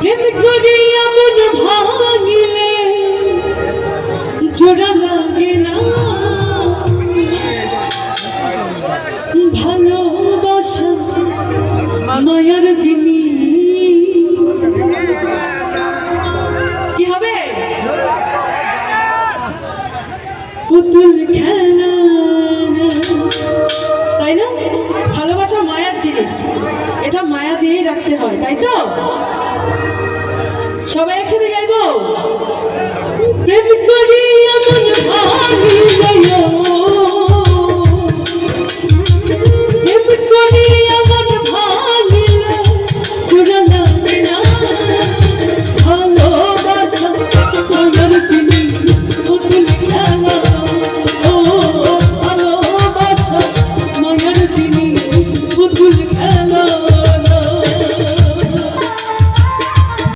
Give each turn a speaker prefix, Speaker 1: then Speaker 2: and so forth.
Speaker 1: প্রেম করিয়া মন ভাঙিলে, জোড়া লাগে না। ভালোবাসা মায়ার জিনিস পুতুল খেলা। তাই না? ভালোবাসা মায়ার জিনিস। এটা মায়া দিয়েই রাখতে হয়, তাই তো? সবাই একসাথে গাইবো? প্রেম করি এমন ভাঙিল